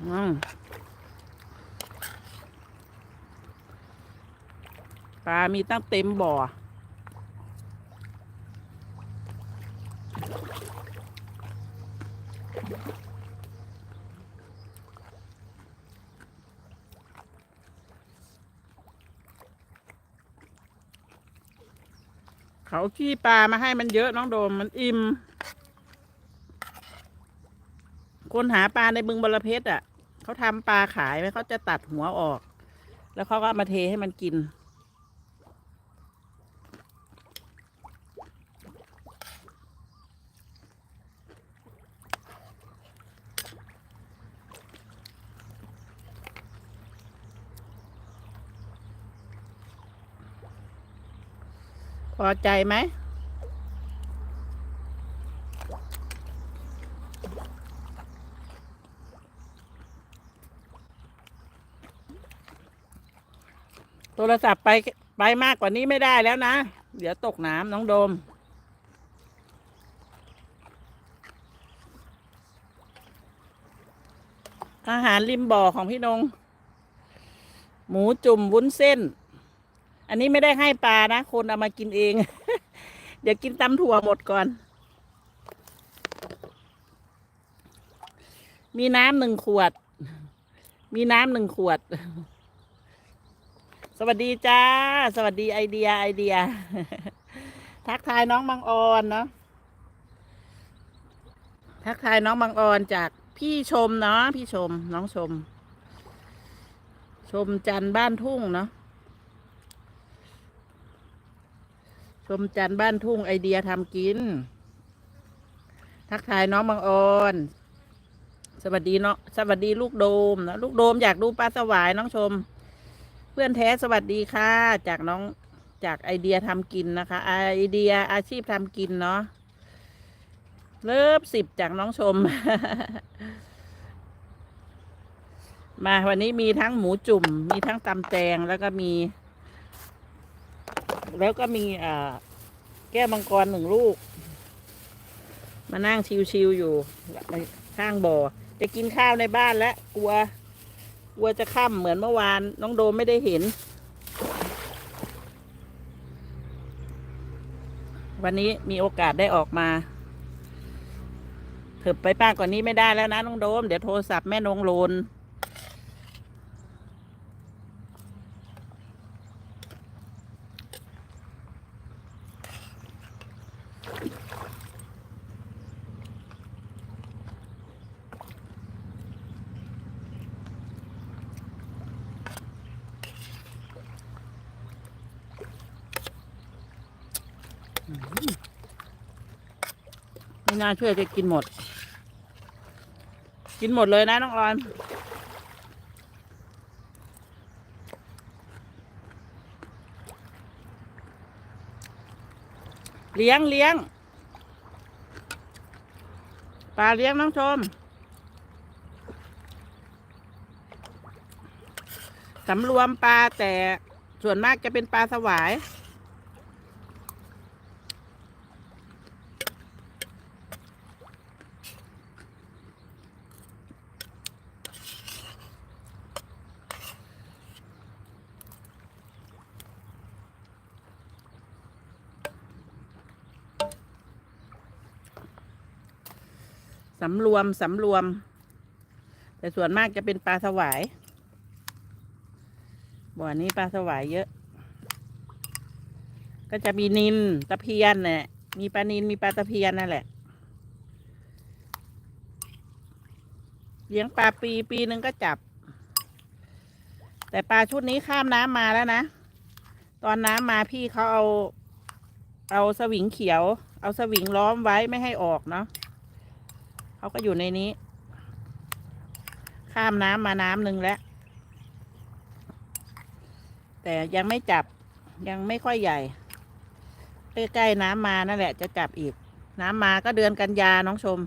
ปลา มีตั้งเต็มบ่อ เขาขี้ปลามาให้มันเยอะน้องโดมมันอิ่ม คนหาปลาในบึงบรเพชรอะ เขาทำปลาขายไหมเขาจะตัดหัวออก แล้วเขาก็มาเทให้มันกิน พอใจไหม โทรศัพท์ไปไปมากกว่านี้ไม่ได้แล้วนะ เดี๋ยวตกน้ำน้องโดม อาหารริมบ่อของพี่นง หมูจุ่มวุ้นเส้น อันนี้ไม่ได้ให้ปลานะ คนเอามากินเอง เดี๋ยวกินตำถั่วหมดก่อน มีน้ำหนึ่งขวด มีน้ำหนึ่งขวด สวัสดีจ้า สวัสดีไอเดียไอเดีย ทักทายน้องบางออนเนาะทักทายน้องบางออนจากพี่ชมเนาะพี่ชม น้องชม ชมจันบ้านทุ่งเนาะชมจันบ้านทุ่งไอเดียทำกิน ทักทายน้องบางออนสวัสดีเนาะสวัสดีลูกโดมนะลูกโดมอยากดูปลาสวายน้องชม เพื่อนแท้สวัสดีค่ะ จากน้องจากไอเดียทำกินนะคะ ไอเดียอาชีพทำกินเนาะเลิฟสิบจากน้องชม มาวันนี้มีทั้งหมูจุ่ม มีทั้งตำแตงแล้วก็มี แล้วก็มีอ่าแก้วมังกรหนึ่งลูก มานั่งชิวๆอยู่ข้างบ่อ จะกินข้าวในบ้านแล้วกลัว กลัวจะค่ำเหมือนเมื่อวาน น้องโดมไม่ได้เห็น วันนี้มีโอกาสได้ออกมาเถิบไปป้ากว่านี้ไม่ได้แล้วนะน้องโดม เดี๋ยวโทรศัพท์แม่นงโลน ไม่น่าชื่อจะกินหมด กินหมดเลยนะน้องออนเลี้ยงเลี้ยงปลาเลี้ยงน้องชมสำรวมปลาแต่ส่วนมากจะเป็นปลาสวาย สำรวมสำรวม แต่ส่วนมากจะเป็นปลาสวาย บ่อนี้ปลาสวายเยอะ ก็จะมีนินตะเพียนเนี่มีปลานินมีปลาตะเพียนนั่นแหละเลี้ยงปลาปีปีหนึ่งก็จับ แต่ปลาชุดนี้ข้ามน้ำมาแล้วนะ ตอนน้ำมาพี่เขาเอา เอาสวิงเขียว เอาสวิงล้อมไว้ไม่ให้ออกเนาะ เขาก็อยู่ในนี้ ข้ามน้ำมาน้ำหนึ่งแล้ว แต่ยังไม่จับยังไม่ค่อยใหญ่ ใกล้ๆน้ำมานั่นแหละจะจับอีก น้ำมาก็เดือนกันยาน้องชม